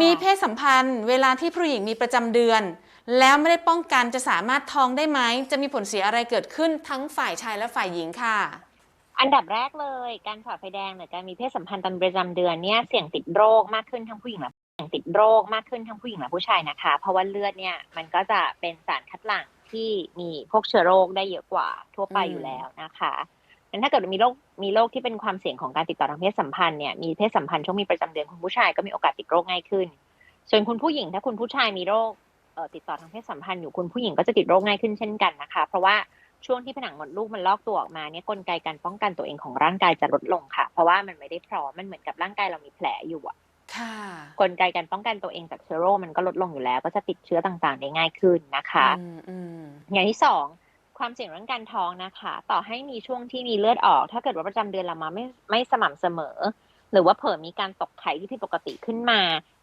มีเพศสัมพันธ์ เวลาที่ผู้หญิงมีประจำเดือน แล้วไม่ได้ป้องกันจะสามารถท้องได้ไหม จะมีผลเสียอะไรเกิดขึ้นทั้งฝ่ายชายและฝ่ายหญิงค่ะ อันดับแรกเลยการฝ่าไฟแดงหรือการมีเพศสัมพันธ์ตอนประจำเดือนเนี่ยเสี่ยงติดโรคมากขึ้นทั้งผู้หญิงและเสี่ยงติดโรคมากขึ้นทั้งผู้หญิงและผู้ชายนะคะ เพราะว่าเลือดเนี่ยมันก็จะเป็นสารคัดหลั่งที่มีพวกเชื้อโรคได้เยอะกว่าทั่วไปอืมอยู่แล้วนะคะ งั้นถ้าเกิดมีโรคมีโรคที่เป็นความเสี่ยงของการติดต่อทางเพศสัมพันธ์เนี่ยมีเพศสัมพันธ์ช่วงมีประจำเดือนคุณผู้ชายก็มีโอกาสติดโรคง่ายขึ้น ส่วนคุณผู้หญิงถ้าคุณผู้ชายมีโรคเอ่อติดต่อทางเพศสัมพันธ์อยู่คุณผู้หญิงก็จะติดโรคง่ายขึ้นเช่นกันนะคะ เพราะว่าช่วงที่ผนังมดลูกมันลอกตัวออกมาเนี่ยกลไกการป้องกันตัวเองของร่างกายจะลดลงค่ะ เพราะว่ามันไม่ได้พร้อมมันเหมือนกับร่างกายเรามีแผลอยู่อะค่ะกลไกการป้องกันตัวเองจากเชื้อโรคมันก็ลดลงอยู่แล้ว ก็จะติดเชื้อต่างๆได้ง่ายขึ้นนะคะอืมอืมอย่างที่สอง ความเสี่ยงเรื่องการท้องนะคะ ต่อให้มีช่วงที่มีเลือดออก ถ้าเกิดว่าประจำเดือนเรามาไม่ไม่สม่ำเสมอ หรือว่าเผลอมีการตกไข่ที่ผิดปกติขึ้นมา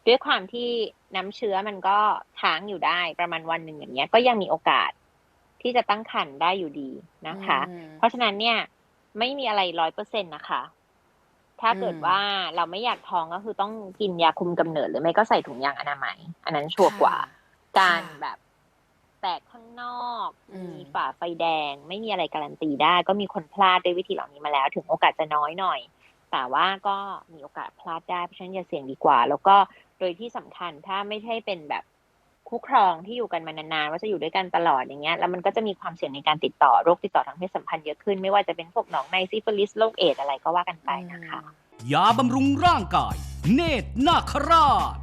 ด้วยความที่น้ำเชื้อมันก็ค้างอยู่ได้ประมาณวันหนึ่งอย่างเงี้ย ก็ยังมีโอกาสที่จะตั้งครรภ์ได้อยู่ดีนะคะอืมเพราะฉะนั้นเนี่ย ไม่มีอะไรร้อยเปอร์เซ็นต์นะคะ ถ้าเกิดอืมว่าเราไม่อยากท้องก็คือต้องกินยาคุมกำเนิดหรือไม่ก็ใส่ถุงยางอนามัย อันนั้นชัวร์กว่า การค่ะแบบ แตกข้างนอกอืมมีฝ่าไฟแดง ไม่มีอะไรการันตีได้ ก็มีคนพลาดด้วยวิธีเหล่านี้มาแล้ว ถึงโอกาสจะน้อยหน่อย แต่ว่าก็มีโอกาสพลาดได้เพราะฉะนั้นอย่าเสี่ยงดีกว่า แล้วก็โดยที่สำคัญถ้าไม่ใช่เป็นแบบคู่ครองที่อยู่กันมานานๆว่าจะอยู่ด้วยกันตลอดอย่างเงี้ยแล้วมันก็จะมีความเสี่ยงในการติดต่อโรคติดต่อทางเพศสัมพันธ์เยอะขึ้น ไม่ว่าจะเป็นพวกหนองในซิฟิลิสโรคเอดส์อะไรก็ว่ากันไปนะคะยาบำรุงร่างกาย เนตรนาคราช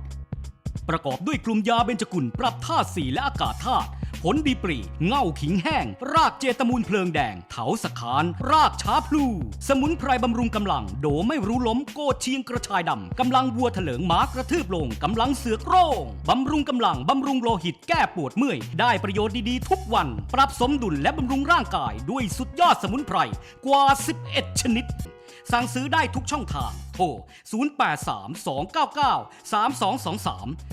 ประกอบด้วยกลุ่มยาเบญจกุลปรับธาตุสีและอากาศธาตุ ผลดีปรีเง่าขิงแห้ง รากเจตมูลเพลิงแดง เถาสะคาน รากช้าพลู สมุนไพรบำรุงกำลัง โดไม่รู้ล้มโกดเชียงกระชายดำกำลังวัวเถลิงหมากระทืบลงกำลังเสือกโร่งบำรุงกำลังบำรุงโลหิตแก้ปวดเมื่อย ได้ประโยชน์ดีๆ ทุกวัน ปรับสมดุลและบำรุงร่างกาย ด้วยสุดยอดสมุนไพรกว่า 11 ชนิด สั่งซื้อได้ทุกช่องทาง โทร 0832993223